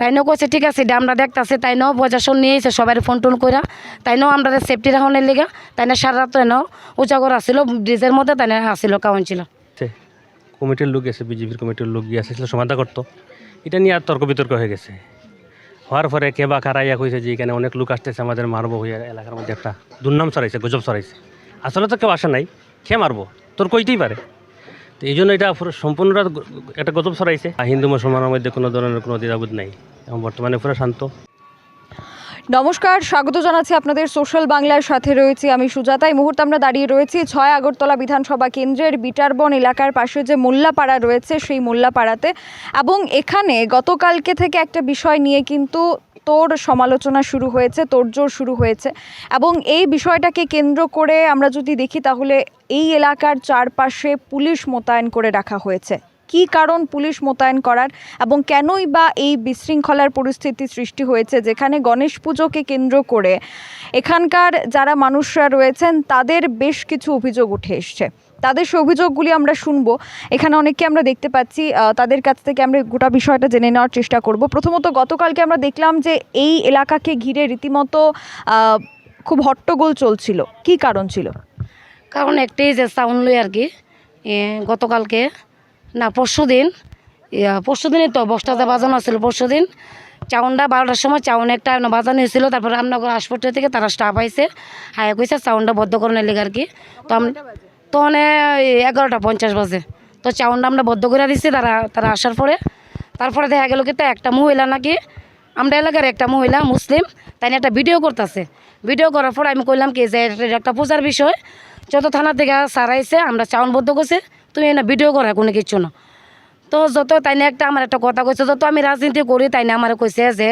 তাই নাও কইছে, ঠিক আছে, এটা আমরা দেখতাছি। তাই নাও প্রশাসন নিয়ে এসে সবাই ফোন টোন কইরা। তাই নাও আমরা সেফটি রাখনের লিগা। তাই না, সারা রাত নাও উজাগর আসছিল ব্রিজের মধ্যে তাই না আসছিল কাউন্সিলর আছে কমিটির লোক গেছে, বিজেপির কমিটির লোক গিয়ে আসছিল সমাধা করতো। এটা নিয়ে আর তর্ক বিতর্ক হয়ে গেছে। হওয়ার পরে কে বা কারা ইয়া কইছে যে এখানে অনেক লোক আসতেছে, আমাদের মারবো হইয়া এলাকার মধ্যে একটা দুর্নাম ছড়াইছে, গুজব ছড়াইছে। আসলে তো কেউ আসে নাই, কে মারবো? তোর কইতেই পারে। তো এই জন্য এটা পুরো সম্পূর্ণটা একটা গজব সরাইছে হিন্দু, মুসলমানের মধ্যে কোনো ধরনের কোনো দ্বিধাবোধ নাই। এবং বর্তমানে পুরো শান্ত। নমস্কার, স্বাগত জানাচ্ছি আপনাদের সোশ্যাল বাংলার সাথে রয়েছি আমি সুজাতা। এই মুহূর্তে আমরা দাঁড়িয়ে রয়েছি ছয় আগরতলা বিধানসভা কেন্দ্রের বিটারবন এলাকার পাশে যে মোল্লাপাড়া রয়েছে, সেই মোল্লাপাড়াতে। এবং এখানে গতকালকে থেকে একটা বিষয় নিয়ে কিন্তু তোর সমালোচনা শুরু হয়েছে তোড়জোড় শুরু হয়েছে। এবং এই বিষয়টাকে কেন্দ্র করে আমরা যদি দেখি, তাহলে এই এলাকার চারপাশে পুলিশ মোতায়েন করে রাখা হয়েছে। কী কারণ পুলিশ মোতায়েন করার এবং কেনই বা এই বিশৃঙ্খলার পরিস্থিতি সৃষ্টি হয়েছে, যেখানে গণেশ পুজোকে কেন্দ্র করে এখানকার যারা মানুষরা রয়েছেন, তাদের বেশ কিছু অভিযোগ উঠে এসছে। তাদের অভিযোগগুলি আমরা শুনব। এখানে অনেককে আমরা দেখতে পাচ্ছি তাদের কাছ থেকে আমরা গোটা বিষয়টা জেনে নেওয়ার চেষ্টা করব। প্রথমত গতকালকে আমরা দেখলাম যে এই এলাকাকে ঘিরে রীতিমতো খুব হট্টগোল চলছিল। কি কারণ ছিল? কারণ একটাই যে সাউন্ড লই আর কি গতকালকে, না, পরশু দিন পরশু দিনই তো বস্তাতে বাজানো ছিল পরশু দিন, চাউনটা বারোটার সময় চাউন একটা বাজানো হয়েছিল, তারপর রামনগর হাসপাতাল থেকে তারা স্টাফ আইছে হায়া কইছে চাউনটা বদ্ধ করণের লেগে আর কি। তো আমি তখন এগারোটা পঞ্চাশ বাজে। তো চাউনটা আমরা বদ্ধ করে দিচ্ছি তারা তারা আসার পরে। তারপরে দেখা গেল কি, তো একটা মহিলা নাকি, আমরা এলাকার একটা মহিলা, মুসলিম, তাই একটা ভিডিও করতেছে। ভিডিও করার পর আমি কইলাম কি, যে একটা পূজার বিষয়। যত থানা থেকে সারাইছে আমরা চাউন বদ্ধ করছে, তুমি না ভিডিও করা, কোনো কিছু না। তো যত, তাই নিয়ে একটা আমার একটা কথা কইছে, যত আমি রাজনীতি করি, তাই না আমার কইছে যে,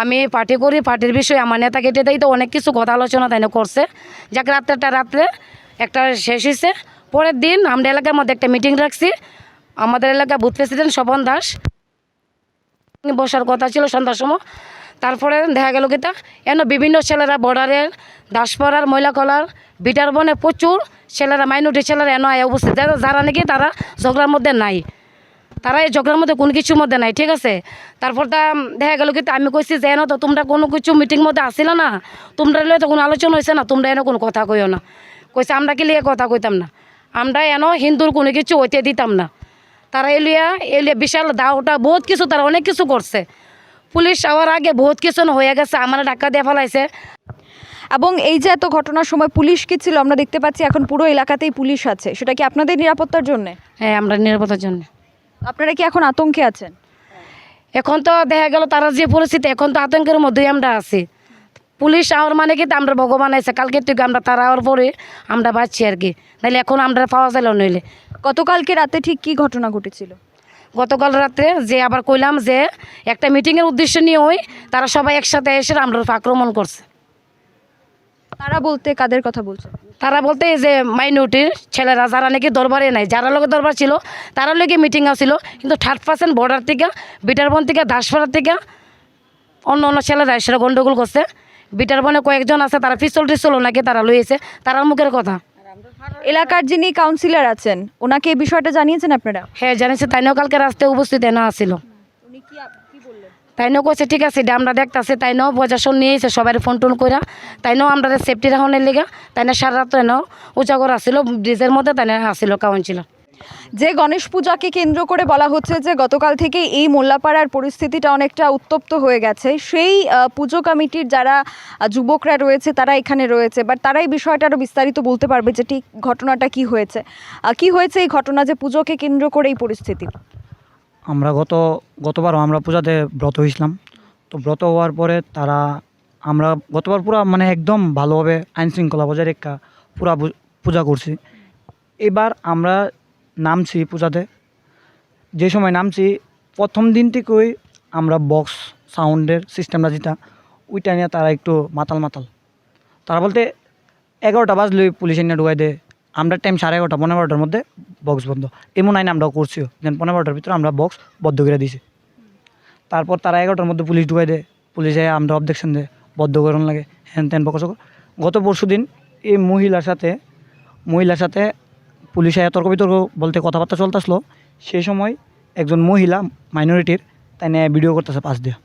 আমি পার্টি করি, পার্টির বিষয়ে আমার নেতা কেটে দেয় তো অনেক কিছু কথা আলোচনা তাই না করছে। যাক রাত্রেটা রাত্রে একটা শেষ হয়েছে পরের দিন আমরা এলাকার মধ্যে একটা মিটিং রাখছি। আমাদের এলাকা বুথ প্রেসিডেন্ট স্বপন দাস। বসার কথা ছিল সন্ধ্যার সময়। তারপরে দেখা গেল কি তা, এন বিভিন্ন ছেলেরা বর্ডারের দাসপাড়ার, মহিলাকলার, বিটার বনে প্রচুর ছেলেরা মাইনরিটি ছেলেরা এন আয় উপস্থিত। যারা- নাকি তারা ঝগড়ার মধ্যে নাই। তারা এই ঝগড়ার মধ্যে কোনো কিছুর মধ্যে নাই, ঠিক আছে? তারপর তা দেখা গেল কি তা, আমি কইছি যে এন তো তোমরা কোনো কিছু মিটিং মধ্যে আসিল না। তোমরা এলে তো কোনো আলোচনা হয়েছে না, তোমরা এনে কোনো কথা কইও না। কইছে আমরা কি লিয়ে কথা কইতাম না? আমরা এন হিন্দুর কোনো কিছু হইতে দিতাম না। তারা এলিয়া এলিয়া বিশাল দাওটা বহুত কিছু তারা অনেক কিছু করছে। পুলিশ আওয়ার আগে বহুত কিছু হয়ে গেছে আমার ডাক্কা দিয়ে ফেলাইছে। এবং এই যে এত ঘটনার সময় পুলিশ কি ছিল আমরা দেখতে পাচ্ছি এখন পুরো এলাকাতেই পুলিশ আছে। সেটা কি আপনাদের নিরাপত্তার জন্য? হ্যাঁ আমরা নিরাপত্তার জন্য। আপনারা কি এখন আতঙ্কে আছেন? এখন তো দেখা গেল তারা যে পরিস্থিতি এখন তো আতঙ্কের মধ্যেই আমরা আছি। পুলিশ আওয়ার মানে কি? আমরা ভগবান আছে কালকে থেকে আমরা তারা আওয়ার পরে আমরা বাঁচছি আর কি। নাহলে এখন আমরা পাওয়া যাইল নইলে। গতকালকে রাতে ঠিক কি ঘটনা ঘটেছিল? গতকাল রাতে যে আবার কইলাম যে একটা মিটিংয়ের উদ্দেশ্য নিয়ে ওই তারা সবাই একসাথে এসে আমরা আক্রমণ করছে। তারা বলতে কাদের কথা বলছে? তারা বলতে এই যে মাইনরিটির ছেলেরা যারা নাকি দরবারে নাই যারা লোকের দরবার ছিল তারা লোকে মিটিং আসছিল কিন্তু থার্ড পার্সেন্ট বর্ডার থেকে বিটারবন থেকে দাসপাড়ার থেকে অন্য অন্য ছেলেরা সেটা গন্ডগোল করছে। বিটারবনে কয়েকজন আছে তারা পিস্তল টিস্তলও নাকি তারা লইয়েছে তারার মুখের কথা। এলাকার যিনি কাউন্সিলর আছেন ওনাকে এই বিষয়টা জানিয়েছেন আপনারা? হ্যাঁ জানিস তাই নাও কালকে রাস্তায় উপস্থিত না আসছিল উনি কি কি তাই নাও কইছে ঠিক আছে আমরা দেখতাছি। তাই নাও প্রশাসন নিয়েছে সবাই ফোন টোন কইরা তাই নাও আমরা সেফটি রাখনের লিগা তাই না সারা রাত নাও উজাগর আসছিল ব্রিজের মধ্যে তাই না আসছিল কাউন্সিলর যে গণেশ পূজাকে কেন্দ্র করে বলা হচ্ছে যে গতকাল থেকে এই মোল্লাপাড়ার পরিস্থিতিটা অনেকটা উত্তপ্ত হয়ে গেছে। সেই পুজো কমিটির যারা যুবকরা রয়েছে, তারা এখানে রয়েছে। বাট তারা এই বিষয়টা আরও বিস্তারিত বলতে পারবে যে ঠিক ঘটনাটা কি হয়েছে। কি হয়েছে এই ঘটনা যে পুজোকে কেন্দ্র করে এই পরিস্থিতি? আমরা গত, গতবারও আমরা পূজাতে ব্রত হয়েছিলাম। তো ব্রত হওয়ার পরে তারা, আমরা গতবার পুরো মানে একদম ভালোভাবে আইন শৃঙ্খলা বজায় রেখা পুরা পূজা করছি। এবার আমরা নামছি পূজাতে। যে সময় নামছি, প্রথম দিন থেকেই আমরা বক্স সাউন্ডের সিস্টেমটা যেটা, ওইটা নিয়ে তারা একটু মাতাল মাতাল তারা বলতে, এগারোটা বাজলে পুলিশ এনে ঢুকাই দেয়। আমরা টাইম সাড়ে এগারোটা, পনেরো বারোটার মধ্যে বক্স বন্ধ। এমন আইন আমরাও করছিও দেন পনেরো বারোটার ভিতরে আমরা বক্স বদ্ধ করে দিয়েছি। তারপর তারা এগারোটার মধ্যে পুলিশ ঢুকাই দেয়। পুলিশে আমরা অবজেকশন দেয় বদ্ধ করণ লাগে। হ্যান ত্যান বকচক গত পরশু দিন এই মহিলার সাথে মহিলার সাথে পুলিশে তর্ক বিতর্ক বলতে কথাবার্তা চলতেছিল সেই সময় একজন মহিলা মাইনরিটির তাই নিয়ে ভিডিও করতেছে পাশ দিয়ে।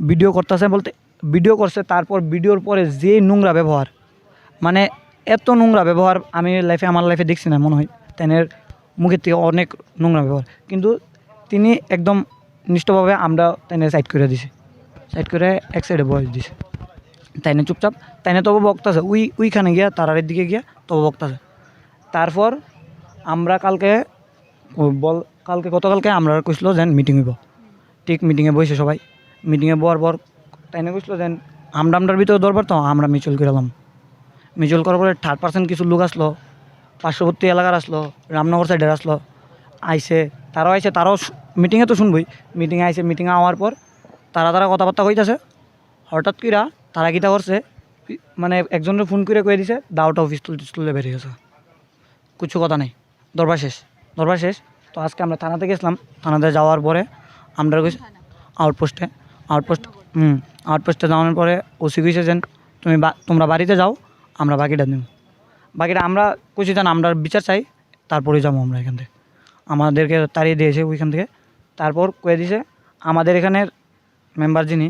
ভিডিও করতেছে বলতে ভিডিও করছে তারপর ভিডিওর পরে যে নোংরা ব্যবহার মানে এত নোংরা ব্যবহার আমি লাইফে আমার লাইফে দেখছি না মনে হয় তেনের মুখের থেকে অনেক নোংরা ব্যবহার। কিন্তু তিনি একদম নিষ্ঠভাবে আমরা তেনে সাইড করে দিছি। সাইড করে এক সাইডে বয়স দিছে। তাইনে চুপচাপ তাইনে তবু বক্তাছে। উই উইখানে গিয়া তারারের দিকে গিয়া তবু বক্তাছে। তারপর আমরা কালকে, বল, কালকে গতকালকে আমরা কইছিল যেন মিটিং হইব। ঠিক মিটিংয়ে বসে সবাই। মিটিংয়ে বর বর তাইনে কইছিল যেন আমরা আমরার ভিতরে দরবার তো আমরা মিচল করলাম মিচল করার পরে থার্ড পার্সেন্ট কিছু লোক আসলো, পার্শ্ববর্তী এলাকার আসলো, রামনগর সাইডের আসলো আইসে তারাও আইসে তারাও মিটিংয়ে তো শুনবই। মিটিংয়ে আইসে মিটিংয়ে আওয়ার পর তারা তারা কথাবার্তা কইতাছে। হঠাৎ কইরা তারা কিটা করছে মানে একজনের ফোন করে কয়ে দিছে দাওটা অফিস তুলতে তুলতে বেরিয়ে গেছে। কিছু কথা নেই। দরবার শেষ। দরবার শেষ। তো আজকে আমরা থানাতে গেছিলাম। থানাতে যাওয়ার পরে আমরা আউটপোস্টে আউটপোস্ট হুম আউটপোস্টে যাওয়ার পরে ওসি কইছে যেন তুমি তোমরা বাড়িতে যাও, আমরা বাকিটা নিব। বাকিটা আমরা কইছি যেন আমরা বিচার চাই, তারপরে যাব আমরা এখান থেকে। আমাদেরকে তাড়িয়ে দিয়েছে ওইখান থেকে। তারপর কয়ে দিছে, আমাদের এখানের মেম্বার যিনি,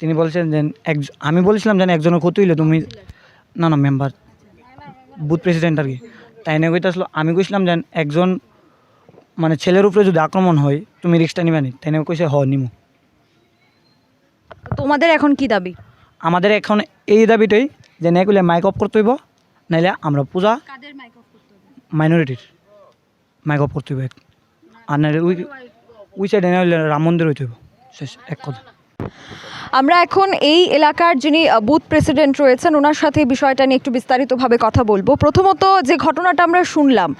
তিনি বলছেন যে, এক আমি বলেছিলাম যেন একজনের ক্ষতি হইলে তুমি না না মেম্বার বুথ প্রেসিডেন্ট আর কি। তাই না কইতে আসলো আমি কইছিলাম যেন একজন মানে ছেলের উপরে যদি আক্রমণ হয় তুমি রিক্সটা নিবা নি। তাই নিয়ে কইছে হ নিমু। তোমাদের এখন কি দাবি? আমাদের এখন এই দাবিটাই যে নেকুলে মাইক অফ করতে হইব নাইলে আমরা পূজা মাইনরিটির মাইক অফ করতে হইব? আর নাইলে উই উই সাইডে নাইলে রাম মন্দির হইতে হইব। শেষ এক কথা। আমরা এখন এই এলাকার যিনি বুথ প্রেসিডেন্ট রয়েছেন ওনার সাথে বিষয়টা নিয়ে একটু বিস্তারিতভাবে কথা বলব। প্রথমত যে ঘটনাটা আমরা শুনলাম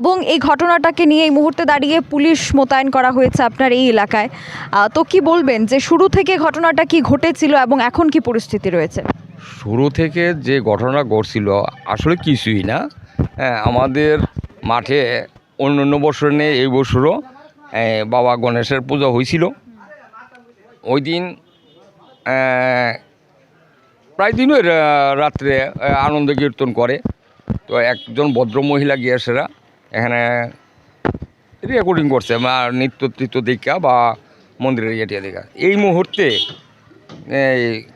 এবং এই ঘটনাটাকে নিয়ে এই মুহূর্তে দাঁড়িয়ে পুলিশ মোতায়েন করা হয়েছে আপনার এই এলাকায় তো কি বলবেন যে শুরু থেকে ঘটনাটা কি ঘটেছিল এবং এখন কি পরিস্থিতি রয়েছে? শুরু থেকে যে ঘটনা ঘটছিল আসলে কিছুই না। হ্যাঁ, আমাদের মাঠে অন্য অন্য বছর নেই এই বছরও বাবা গণেশের পূজা হয়েছিল। ওই দিন প্রায় দিনই রাত্রে আনন্দ কীর্তন করে। তো একজন ভদ্র মহিলা গিয়েছেরা এখানে রেকর্ডিং করছে, বা নৃত্য টিত্য দেখা বা মন্দিরের ইয়ে দেখা। এই মুহূর্তে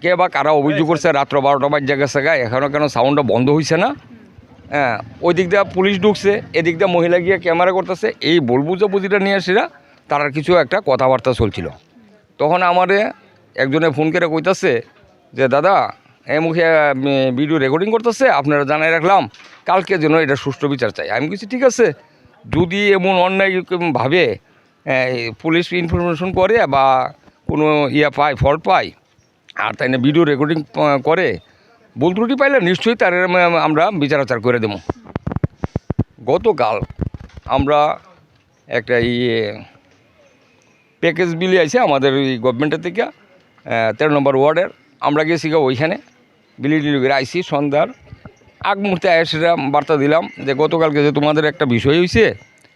কে বা কারা অভিযোগ করছে, রাত্র বারোটা বাজে গেছে গা এখনও কেন সাউন্ডটা বন্ধ হয়েছে না? হ্যাঁ ওই দিক দিয়ে পুলিশ ঢুকছে, এদিক দিয়ে মহিলা গিয়ে ক্যামেরা করতেছে, এই বল বুঝাবুঝিটা নিয়ে সেরা তার কিছু একটা কথাবার্তা চলছিল। তখন আমারে একজনে ফোন করে কইতাছে যে, দাদা, এই মুখে ভিডিও রেকর্ডিং করতেছে, আপনারা জানাই রাখলাম, কালকে যেন এটা সুষ্ঠু বিচার চাই। আমি কিছু ঠিক আছে। যদি এমন অন্যায় ভাবে পুলিশ ইনফরমেশন করে বা কোনো ইয়া পায় ফল্ট পায়, আর তাই না ভিডিও রেকর্ডিং করে, ভুল ত্রুটি পাইলে নিশ্চয়ই তার আমরা বিচার আচার করে দেবো। গতকাল আমরা একটা ইয়ে প্যাকেজ বিলি আছে আমাদের ওই গভর্নমেন্টের থেকে তেরো নম্বর ওয়ার্ডের। আমরা গেছি গা ওইখানে বিলি টিলি করে আইসি, সন্ধ্যার আগ মুহূর্তে এসে বার্তা দিলাম যে গতকালকে যে তোমাদের একটা বিষয় হয়েছে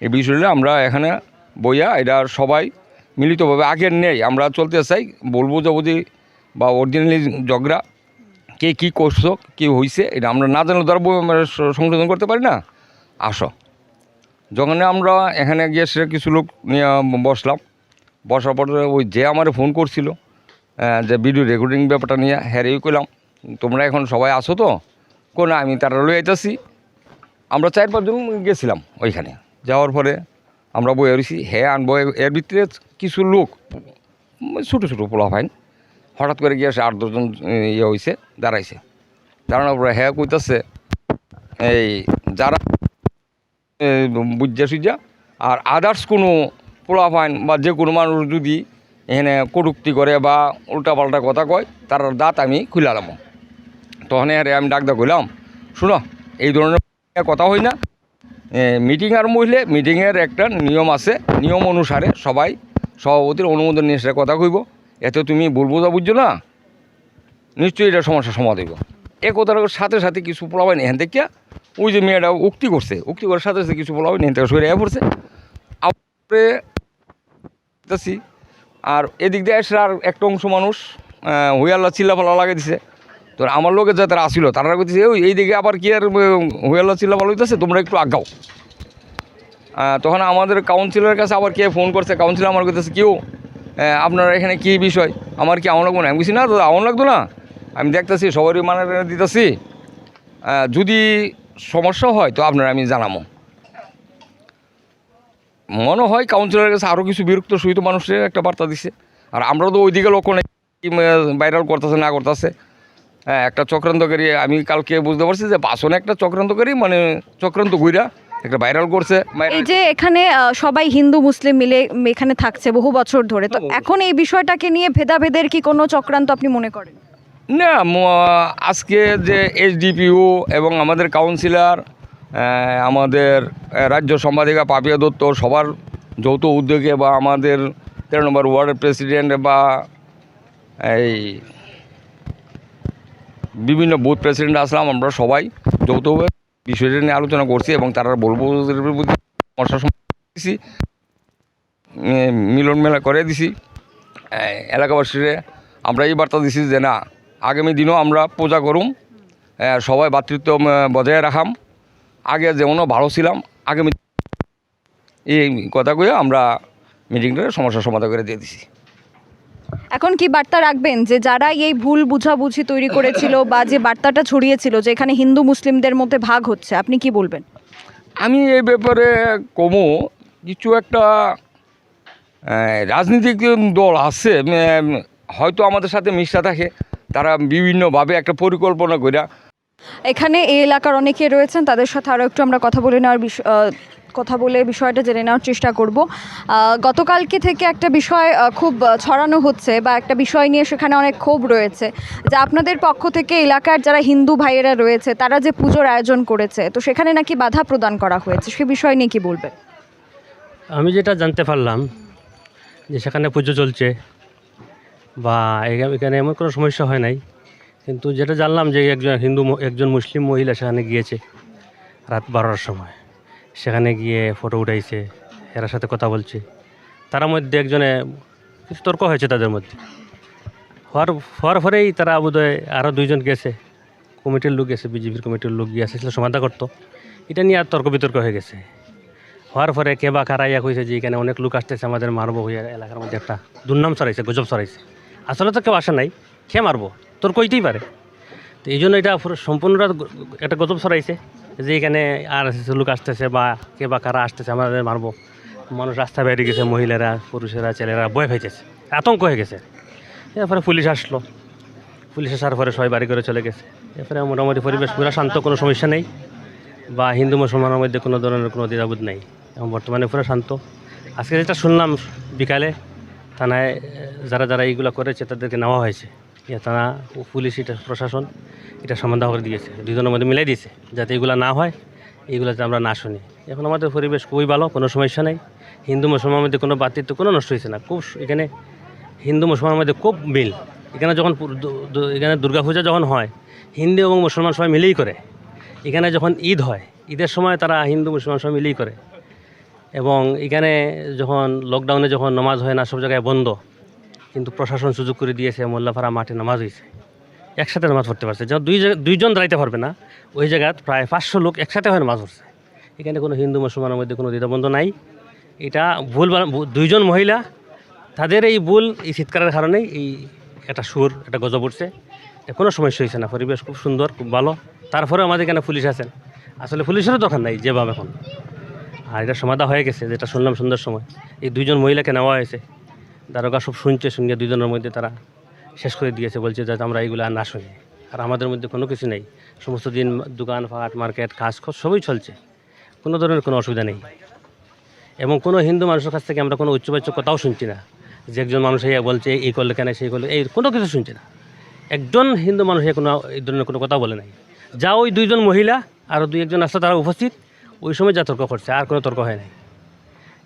এই বিষয়টা আমরা এখানে বইয়া এটা সবাই মিলিতভাবে আগের নেই। আমরা চলতে চাই, বলব যাব বা অরিজিনালি ঝগড়া কে কী করছ, কী হয়েছে এটা আমরা না জানলে ধর সংশোধন করতে পারি না। আসো। যখন আমরা এখানে গিয়ে সে কিছু লোক নিয়ে বসলাম বসার পর ওই যে আমার ফোন করছিল যে ভিডিও রেকর্ডিং ব্যাপারটা নিয়ে হ্যারেই করলাম তোমরা এখন সবাই আসো তো? কোন আমি তারা লই আইতাছি। আমরা চার পাঁচজন গেছিলাম ওইখানে। যাওয়ার পরে আমরা বই রয়েছি হ্যাঁ আনব। এর ভিতরে কিছু লোক, ছোটো ছোটো পোলা ফাইন হঠাৎ করে গিয়ে আট দশজন ইয়ে হয়েছে দাঁড়াইছে। দাঁড়ানোর পরে হ্যাঁ কইতাছে, এই যারা বুঝা সুজা আর আদার্স কোনো পোলাফাইন বা যে কোনো মানুষ যদি এখানে কটুক্তি করে বা উল্টাপাল্টা কথা কয়, তার দাঁত আমি খুলালাম তখন আরে আমি ডাক দা কইলাম, শুনো, এই ধরনের কথা হয় না। মিটিং আর মহিলে মিটিংয়ের একটা নিয়ম আছে, নিয়ম অনুসারে সবাই সভাপতির অনুমোদন নিয়ে সেটা কথা কইব। এতে তুমি বলব যা বুঝছ না? নিশ্চয়ই এটা সমস্যার সমাধান হইব। এ কথার সাথে সাথে কিছু পোলাবাই এখান থেকে, ওই যে মেয়েটা উক্তি করছে, উক্তি করার সাথে সাথে কিছু পোলাবাই এখান থেকে সরে পড়ছে। আপরে দেখতেছি। আর এদিক দিয়ে এসে আর একটা অংশ মানুষ হুয়াল্লা চিল্লাপালা লাগিয়ে দিছে। তো আমার লোকে যা তারা আসিল তারা কইতেছে ওই এইদিকে আবার কি আর উম, হুইয়াল্লা চিল্লাপালা হইতেছে তোমরা একটু আগাও। তখন আমাদের কাউন্সিলরের কাছে আবার কে ফোন করছে কাউন্সিলর আমার কাছে কেউ আপনার এখানে কী বিষয়? আমার কি আমন লাগবো না? আমি বলছি না দাদা আমন লাগতো না। আমি দেখতেছি সবারই মানে দিতেছি। যদি সমস্যা হয় তো আপনার আমি জানাব মনে হয় কাউন্সিলরের কাছে আরও কিছু বিরক্ত সহিত মানুষের একটা বার্তা দিছে। আর আমরা তো ওইদিকে লক্ষ্য নেই ভাইরাল করতেছে না করতেছে। হ্যাঁ একটা চক্রান্তকারী আমি কালকে বুঝতে পারছি যে বাসনে একটা চক্রান্তকারী মানে চক্রান্ত ঘুরা একটা ভাইরাল করছে এই যে এখানে সবাই হিন্দু মুসলিম মিলে এখানে থাকছে বহু বছর ধরে। তো এখন এই বিষয়টাকে নিয়ে ভেদাভেদের কি কোনো চক্রান্ত আপনি মনে করেন? না আজকে যে এইচডিপিও এবং আমাদের কাউন্সিলর আমাদের রাজ্য সম্পাদিকা পাপিয়া দত্ত সবার যৌথ উদ্যোগে বা আমাদের তেরো নম্বর ওয়ার্ডের প্রেসিডেন্ট বা এই বিভিন্ন বুথ প্রেসিডেন্ট আসলাম, আমরা সবাই যৌথভাবে বিষয়টা নিয়ে আলোচনা করছি এবং তারা বলব সমাধান দিছি মিলন মেলা করে দিছি। এলাকাবাসীরে আমরা এই বার্তা দিছি যে না, আগামী দিনও আমরা পূজা করুম সবাই ভাতৃত্ব বজায় রাখাম। আগে যেমনও ভালো ছিলাম আগামী এই কথা কয়ে আমরা মিটিংটা সমস্যার সমাধান করে দিয়ে দিছি। এখন কি বার্তা রাখবেন যে যারা এই ভুল বুঝাবুঝি তৈরি করেছিল বা যে বার্তাটা ছড়িয়েছিল যে এখানে হিন্দু মুসলিমদের মধ্যে ভাগ হচ্ছে আপনি কি বলবেন? আমি এই ব্যাপারে কমু কিছু একটা রাজনৈতিক দল আছে হয়তো আমাদের সাথে মিশা থাকে তারা বিভিন্নভাবে একটা পরিকল্পনা করে এখানে এই এলাকার অনেকে রয়েছেন, তাদের সাথে আরও একটু আমরা কথা বলে নেওয়ার কথা বলে বিষয়টা জেনে নেওয়ার চেষ্টা করব। গতকালকে থেকে একটা বিষয় খুব ছড়ানো হচ্ছে বা একটা বিষয় নিয়ে সেখানে অনেক ক্ষোভ রয়েছে যে আপনাদের পক্ষ থেকে এলাকার যারা হিন্দু ভাইয়েরা রয়েছে, তারা যে পুজোর আয়োজন করেছে, তো সেখানে নাকি বাধা প্রদান করা হয়েছে, সে বিষয় নিয়ে কি বলবেন? আমি যেটা জানতে পারলাম যে সেখানে পুজো চলছে বা এখানে এমন কোনো সমস্যা হয় নাই। কিন্তু যেটা জানলাম যে একজন হিন্দু একজন মুসলিম মহিলা সেখানে গিয়েছে রাত বারোটার সময়। সেখানে গিয়ে ফটো উঠাইছে, এরা সাথে কথা বলছে। তার মধ্যে একজনে, কিছু তর্ক হয়েছে তাদের মধ্যে। হওয়ার হওয়ার পরেই তারা বোধহয় আরও দুইজন গেছে। কমিটির লোক গেছে, বিজেপির কমিটির লোক গিয়ে আসছিল সমাধা করতো। এটা নিয়ে আর তর্ক বিতর্ক হয়ে গেছে। হওয়ার পরে কে বা কারা ইয়া কইছে যে এখানে অনেক লোক আসতেছে আমাদের মারবো হইয়া এলাকার মধ্যে একটা। দুর্নাম ছড়াইছে, গজব ছড়াইছে। আসলে তো কেউ আসে নাই খেয়ে মারবো? তোর কইতেই পারে। তো এই জন্য এটা পুরো সম্পূর্ণটা একটা গজব সরাইছে যে এখানে আর লোক আসতেছে বা কে বা কারা আসতেছে আমাদের মারবো। মানুষ রাস্তা বেরিয়ে গেছে, মহিলারা, পুরুষেরা, ছেলেরা বয় হয়েছে আতঙ্ক হয়ে গেছে। এরপরে পুলিশ আসলো। পুলিশ আসার পরে সবাই বাড়ি করে চলে গেছে। এরপরে মোটামুটি পরিবেশ পুরো শান্ত, কোনো সমস্যা নেই। বা হিন্দু, মুসলমানের মধ্যে কোনো ধরনের কোনো দ্বিধাবোধ নেই। এবং বর্তমানে পুরো শান্ত। আজকে যেটা শুনলাম বিকালে, থানায় যারা যারা এইগুলো করেছে, তাদেরকে নেওয়া হয়েছে। ইয়ে থানা পুলিশ, এটা প্রশাসন, এটা সমাধান করে দিয়েছে। দুজনের মধ্যে মিলাই দিয়েছে, যাতে এগুলো না হয় এইগুলো যাতে আমরা না শুনি। এখন আমাদের পরিবেশ খুবই ভালো, কোনো সমস্যা নেই। হিন্দু মুসলমানের মধ্যে কোনো বাতিত্ব, কোনো নষ্ট হয়েছে না। খুব এখানে হিন্দু মুসলমানের মধ্যে খুব মিল। এখানে যখন এখানে দুর্গাপূজা যখন হয়, হিন্দু এবং মুসলমান সবাই মিলেই করে। এখানে যখন ঈদ হয়, ঈদের সময় তারা হিন্দু মুসলমান সবাই মিলেই করে। এবং এখানে যখন লকডাউনে যখন নমাজ হয় না, সব জায়গায় বন্ধ। কিন্তু প্রশাসন সুযোগ করে দিয়েছে, মোল্লাপাড়া মাঠে নামাজ হয়েছে একসাথে নামাজ পড়তে পারছে। যখন দুই দুইজন দাঁড়াইতে পারবে না, ওই জায়গায় প্রায় পাঁচশো লোক একসাথে হয় নামাজ পড়ছে। এখানে কোনো হিন্দু, মুসলমানের মধ্যে কোনো দ্বিধাবন্ধ নাই। এটা ভুল দুইজন মহিলা, তাদের এই ভুল, এই চিৎকারের কারণেই এই একটা সুর, একটা গজব উঠছে। কোনো সমস্যা হয়েছে না, পরিবেশ খুব সুন্দর, খুব ভালো। তারপরে আমাদের এখানে পুলিশ আছেন। আসলে পুলিশেরও দোকান নাই যেভাবে এখন আর এটা সমাধা হয়ে গেছে, যেটা শুনলাম সুন্দর সময়। এই দুইজন মহিলাকে নেওয়া হয়েছে। দারোগা সব শুনছে, শুনিয়ে দুজনের মধ্যে তারা শেষ করে দিয়েছে, বলছে যাতে আমরা এইগুলো আর না শুনি। আর আমাদের মধ্যে কোনো কিছু নেই। সমস্ত দিন দোকান ফাট মার্কেট, কাজ সবই চলছে। কোনো ধরনের কোনো অসুবিধা নেই। এবং কোনো হিন্দু মানুষের কাছ থেকে আমরা কোনো উচ্চবাচ্য কথাও শুনছি না। যে একজন মানুষ এই বলছে, এই করলে কেন, সেই করলে, এই কোনো কিছু শুনছে না। একজন হিন্দু মানুষ কোনো, এই ধরনের কোনো কথা বলে নাই। যা ওই দুইজন মহিলা আর দুই একজন আসলে তারা উপস্থিত, ওই সময় যা তর্ক করছে, আর কোনো তর্ক হয় নাই।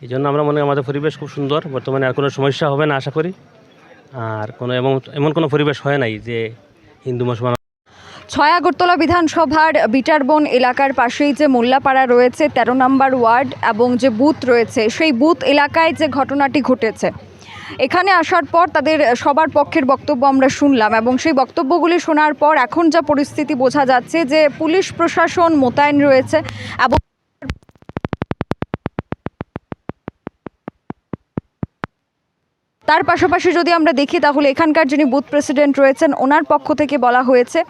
এই জন্য আমরা মনে আমাদের পরিবেশ খুব সুন্দর। বর্তমানে আর কোনো সমস্যা হবে না, আশা করি। আর কোনো এমন এমন কোনো পরিবেশ হয় নাই যে হিন্দু, মুসলমান ছয় আগরতলা বিধানসভার বিটারবন এলাকার পাশেই যে মোল্লাপাড়া রয়েছে, তেরো নম্বর ওয়ার্ড এবং যে বুথ রয়েছে, সেই বুথ এলাকায় যে ঘটনাটি ঘটেছে। এখানে আসার পর তাদের সবার পক্ষের বক্তব্য আমরা শুনলাম এবং সেই বক্তব্যগুলি শোনার পর এখন যা পরিস্থিতি বোঝা যাচ্ছে যে পুলিশ প্রশাসন মোতায়েন রয়েছে এবং তার পাশাপাশি যদি আমরা দেখি, তাহলে এখানকার যিনি বুথ প্রেসিডেন্ট রয়েছেন, ওনার পক্ষ থেকে বলা হয়েছে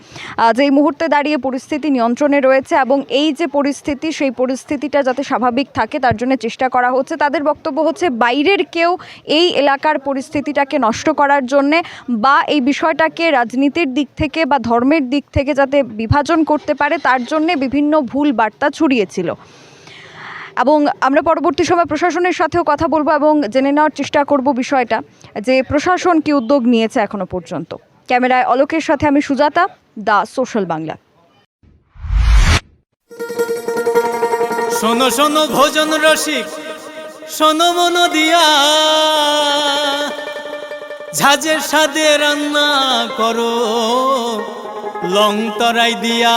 যে এই মুহূর্তে দাঁড়িয়ে পরিস্থিতি নিয়ন্ত্রণে রয়েছে এবং এই যে পরিস্থিতি, সেই পরিস্থিতিটা যাতে স্বাভাবিক থাকে, তার জন্য চেষ্টা করা হচ্ছে। তাদের বক্তব্য হচ্ছে, বাইরের কেউ এই এলাকার পরিস্থিতিটাকে নষ্ট করার জন্যে বা এই বিষয়টাকে রাজনীতির দিক থেকে বা ধর্মের দিক থেকে যাতে বিভাজন করতে পারে, তার জন্যে বিভিন্ন ভুল বার্তা ছড়িয়েছিল। এবং আমরা পরবর্তী সময় প্রশাসনের সাথেও কথা বলব এবং জেনে নেওয়ার চেষ্টা করব বিষয়টা যে প্রশাসন কি উদ্যোগ নিয়েছে এখনও পর্যন্ত। ক্যামেরায় অলোকের সাথে আমি সুজাতা, দা সোশ্যাল বাংলা। শোনো শোনো ভোজন রসিক, শোনো মন দিয়া। ঝাঁঝের সাদে রান্না করো, লং তরাই দিয়া।